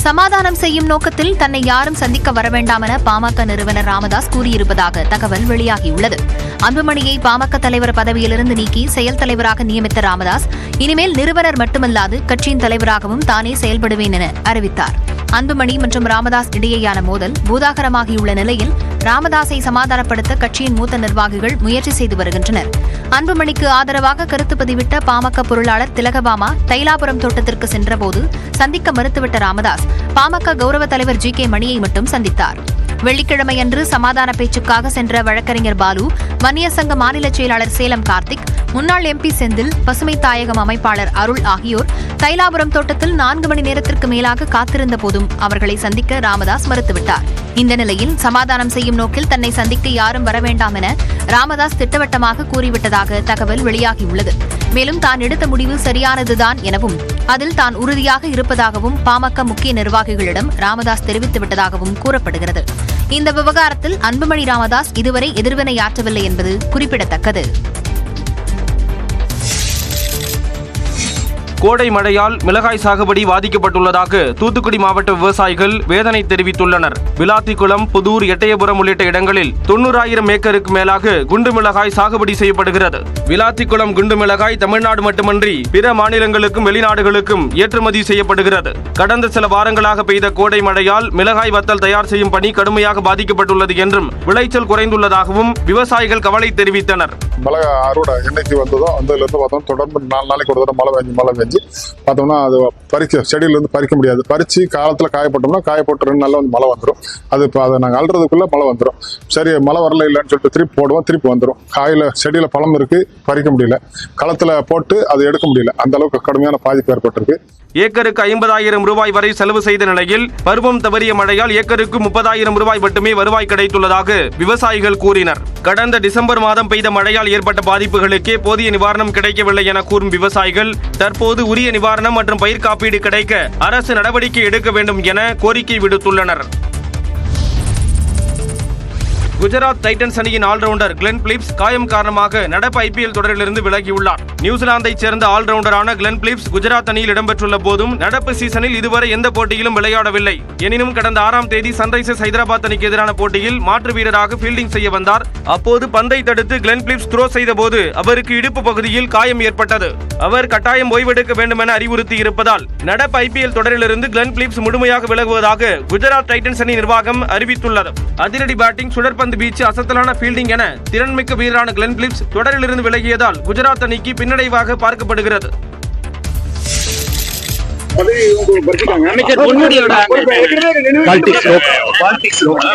சமாதானம் செய்யும் நோக்கத்தில் தன்னை யாரும் சந்திக்க வரவேண்டாம் என பாமக நிறுவனர் ராமதாஸ் கூறியிருப்பதாக தகவல் வெளியாகியுள்ளது. அன்புமணியை பாமக தலைவர் பதவியிலிருந்து நீக்கி செயல் தலைவராக நியமித்த ராமதாஸ் இனிமேல் நிறுவனர் மட்டுமல்லாது கட்சியின் தலைவராகவும் தானே செயல்படுவேன் என அறிவித்தார். அன்புமணி மற்றும் ராமதாஸ் இடையேயான மோதல் பூதாகரமாகியுள்ள நிலையில் ராமதாஸை சமாதானப்படுத்த கட்சியின் மூத்த நிர்வாகிகள் முயற்சி செய்து வருகின்றனர். அன்புமணிக்கு ஆதரவாக கருத்து பதிவிட்ட பாமக பொருளாளர் திலகபாமா தைலாபுரம் தோட்டத்திற்கு சென்றபோது சந்திக்க மறுத்துவிட்ட ராமதாஸ் பாமக கௌரவ தலைவர் ஜி கே மணியை மட்டும் சந்தித்தார். வெள்ளிக்கிழமையன்று சமாதான பேச்சுக்காக சென்ற வழக்கறிஞர் பாலு வன்னிய சங்க மாநில செயலாளர் சேலம் கார்த்திக் முன்னாள் எம்பி செந்தில் பசுமை தாயகம் அமைப்பாளர் அருள் ஆகியோர் தைலாபுரம் தோட்டத்தில் நான்கு மணி நேரத்திற்கு மேலாக காத்திருந்த போதும் அவர்களை சந்திக்க ராமதாஸ் மறுத்துவிட்டார். இந்த நிலையில் சமாதானம் செய்யும் நோக்கில் தன்னை சந்திக்க யாரும் வர வேண்டாம் என ராமதாஸ் திட்டவட்டமாக கூறிவிட்டதாக தகவல் வெளியாகியுள்ளது. மேலும் தான் எடுத்த முடிவு சரியானதுதான் எனவும் அதில் தான் உறுதியாக இருப்பதாகவும் பாமக முக்கிய நிர்வாகிகளிடம் ராமதாஸ் தெரிவித்துவிட்டதாகவும் கூறப்படுகிறது. இந்த விவகாரத்தில் அன்புமணி ராமதாஸ் இதுவரை எதிர்வினையாற்றவில்லை என்பது குறிப்பிடத்தக்கது. கோடை மழையால் மிளகாய் சாகுபடி பாதிக்கப்பட்டுள்ளதாக தூத்துக்குடி மாவட்ட விவசாயிகள் வேதனை தெரிவித்துள்ளனர். விளாத்திக்குளம் புதூர் எட்டயபுரம் உள்ளிட்ட இடங்களில் தொண்ணூறாயிரம் ஏக்கருக்கு மேலாக குண்டு மிளகாய் சாகுபடி செய்யப்படுகிறது. விளாத்திக்குளம் குண்டு மிளகாய் தமிழ்நாடு மட்டுமன்றி பிற மாநிலங்களுக்கும் வெளிநாடுகளுக்கும் ஏற்றுமதி செய்யப்படுகிறது. கடந்த சில வாரங்களாக பெய்த கோடை மழையால் மிளகாய் வத்தல் தயார் செய்யும் பணி கடுமையாக பாதிக்கப்பட்டுள்ளது என்றும் விளைச்சல் குறைந்துள்ளதாகவும் விவசாயிகள் கவலை தெரிவித்தனர். மிளகா அறுவடை என்னைக்கு வந்ததோ அந்ததுலேருந்து பார்த்தோம். தொடர்ந்து நாலு நாளைக்கு ஒரு தடவை மழை பெஞ்சு மழை பெஞ்சு. பார்த்தோம்னா அது பறிக்க செடியிலேருந்து பறிக்க முடியாது. பறித்து காலத்தில் காயப்பட்டோம்னா காயப்பட்டு ரெண்டு நாளில் வந்து மழை வந்துடும் அது இப்போ அதை நாங்கள் அல்றதுக்குள்ளே மழை வந்துடும் சரி மழை வரல இல்லைன்னு சொல்லிட்டு திருப்பி போடுவோம் திருப்பி வந்துடும் காயில் செடியில் பழம் இருக்குது பறிக்க முடியல. களத்தில் போட்டு அதை எடுக்க முடியல. அந்த அளவுக்கு கடுமையான பாதிப்பு ஏற்பட்டிருக்கு. ஏக்கருக்கு ஐம்பதாயிரம் ரூபாய் வரை செலவு செய்த நிலையில் பருவம் தவறிய மழையால் ஏக்கருக்கு முப்பதாயிரம் ரூபாய் மட்டுமே வருவாய் கிடைத்துள்ளதாக விவசாயிகள் கூறினர். கடந்த டிசம்பர் மாதம் பெய்த மழையால் ஏற்பட்ட பாதிப்புகளுக்கே போதிய நிவாரணம் கிடைக்கவில்லை என கூறும் விவசாயிகள் தற்போது உரிய நிவாரணம் மற்றும் பயிர் காப்பீடு கிடைக்க அரசு நடவடிக்கை எடுக்க வேண்டும் என கோரிக்கை விடுத்துள்ளனர். குஜராத் டைட்டன்ஸ் அணியின் ஆல்ரவுண்டர் கிளென் பிலிப்ஸ் காயம் காரணமாக நடப்பு ஐபிஎல் தொடரிலிருந்து விலகியுள்ளார். நியூசிலாந்தைச் சேர்ந்த ஆல்ரவுண்டரான கிளென் பிலிப்ஸ் குஜராத் அணியில் இடம்பெற்றுள்ள போதும் நடப்பு சீசனில் இதுவரை எந்த போட்டியிலும் விளையாடவில்லை. எனினும் கடந்த ஆறாம் தேதி சன்ரைசர்ஸ் ஹைதராபாத் அணிக்கு எதிரான போட்டியில் மாற்று வீரராக ஃபீல்டிங் செய்ய வந்தார். அப்போது பந்தை தடுத்து கிளென் பிலிப்ஸ் த்ரோ செய்த போது அவருக்கு இடுப்பு பகுதியில் காயம் ஏற்பட்டது. அவர் கட்டாயம் ஓய்வெடுக்க வேண்டும் என அறிவுறுத்தி இருப்பதால் நடப்பு ஐபிஎல் தொடரிலிருந்து கிளென் பிலிப்ஸ் முழுமையாக விலகுவதாக குஜராத் டைட்டன்ஸ் அணி நிர்வாகம் அறிவித்துள்ளது. அதிரடி பேட்டிங் சுழற்பந்து வீச்சு அசத்தலான ஃபீல்டிங் என திறன்மிக்க வீரரான கிளென் பிலிப்ஸ் தொடரிலிருந்து விலகியதால் குஜராத் அணிக்கு பின்னடைவாக பார்க்கப்படுகிறது. அமைச்சர் பொன்முடியோட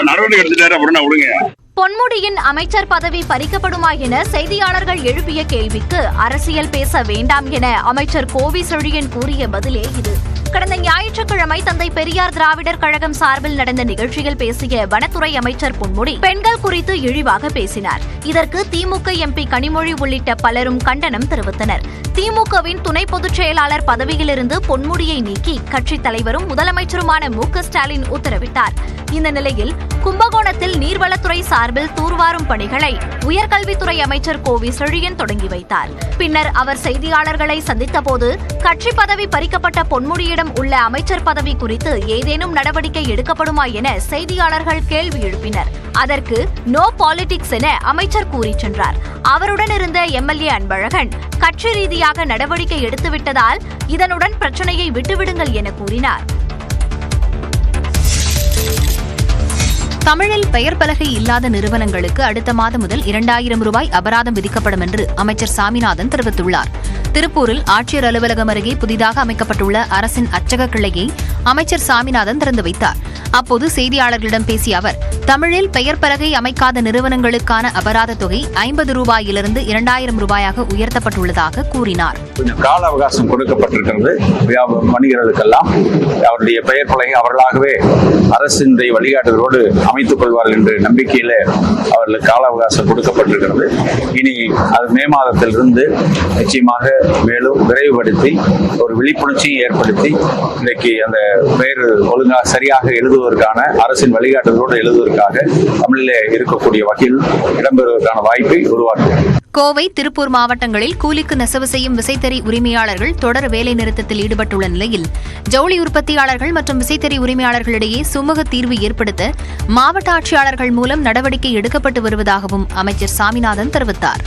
நடவடிக்கை எடுத்துட்டாரு அப்படின்னா விடுங்க. பொன்முடியின் அமைச்சர் பதவி பறிக்கப்படுமா என செய்தியாளர்கள் எழுப்பிய கேள்விக்கு அரசியல் பேச வேண்டாம் என அமைச்சர் கோவி செழியன் கூறிய பதிலே இது. கடந்த ஞாயிற்றுக்கிழமை தந்தை பெரியார் திராவிடர் கழகம் சார்பில் நடந்த நிகழ்ச்சியில் பேசிய வனத்துறை அமைச்சர் பொன்முடி பெண்கள் குறித்து இழிவாக பேசினார். இதற்கு திமுக எம்பி கனிமொழி உள்ளிட்ட பலரும் கண்டனம் தெரிவித்தனர். திமுகவின் துணை பொதுச் செயலாளர் பதவியிலிருந்து பொன்முடியை நீக்கி கட்சித் தலைவரும் முதலமைச்சருமான மு ஸ்டாலின் உத்தரவிட்டார். இந்த நிலையில் கும்பகோணத்தில் நீர்வளத்துறை சார் சார்பில் தூர்வாரும் பணிகளை உயர்கல்வித்துறை அமைச்சர் கோவி செழியன் தொடங்கி வைத்தார். பின்னர் அவர் செய்தியாளர்களை சந்தித்தபோது கட்சி பதவி பறிக்கப்பட்ட பொன்முடியிடம் உள்ள அமைச்சர் பதவி குறித்து ஏதேனும் நடவடிக்கை எடுக்கப்படுமா என செய்தியாளர்கள் கேள்வி எழுப்பினர். அதற்கு நோ பாலிடிக்ஸ் என அமைச்சர் கூறிச் சென்றார். அவருடன் இருந்த எம்எல்ஏ அன்பழகன் கட்சி ரீதியாக நடவடிக்கை எடுத்துவிட்டதால் இதனுடன் பிரச்சனையை விட்டுவிடுங்கள் என கூறினார். தமிழில் பெயர் பலகை இல்லாத நிறுவனங்களுக்கு அடுத்த மாதம் முதல் இரண்டாயிரம் ரூபாய் அபராதம் விதிக்கப்படும் என்று அமைச்சர் சாமிநாதன் தெரிவித்துள்ளார். திருப்பூரில் ஆட்சியர் அலுவலகம் அருகே புதிதாக அமைக்கப்பட்டுள்ள அரசின் அச்சக கிளையை அமைச்சர் சாமிநாதன் திறந்து வைத்தார். அப்போது செய்தியாளர்களிடம் பேசிய அவர் தமிழில் பெயர் பலகை அமைக்காத நிறுவனங்களுக்கான அபராத தொகை ஐம்பது ரூபாயிலிருந்து இரண்டாயிரம் ரூபாயாக உயர்த்தப்பட்டுள்ளதாக கூறினார். கொஞ்சம் கால அவகாசம் கொடுக்கப்பட்டிருக்கிறது. வணிகர்களுக்கெல்லாம் அவருடைய பெயர் பலகை அவர்களாகவே அரசின் வழிகாட்டுதலோடு அமைத்துக் கொள்வார்கள் என்ற நம்பிக்கையில அவர்களுக்கு கால அவகாசம் கொடுக்கப்பட்டிருக்கிறது. இனி அது மே மாதத்திலிருந்து நிச்சயமாக மேலும் விரைவுபடுத்தி ஒரு விழிப்புணர்ச்சியை ஏற்படுத்தி இன்றைக்கு அந்த பெயர் ஒழுங்காக சரியாக எழுதுவதற்கான அரசின் வழிகாட்டுதலோடு எழுதுவதற்கு என்பதற்காக தமிழிலே இருக்கக்கூடிய வகையில் இடம்பெறுவதற்கான வாய்ப்பை உருவாக்கும் கோவை திருப்பூர் மாவட்டங்களில் கூலிக்கு நெசவு செய்யும் விசைத்தறி உரிமையாளர்கள் தொடர் வேலைநிறுத்தத்தில் ஈடுபட்டுள்ள நிலையில் ஜவுளி உற்பத்தியாளர்கள் மற்றும் விசைத்தறி உரிமையாளர்களிடையே சுமூக தீர்வு ஏற்படுத்த மாவட்ட ஆட்சியாளர்கள் மூலம் நடவடிக்கை எடுக்கப்பட்டு வருவதாகவும் அமைச்சர் சாமிநாதன் தெரிவித்தாா்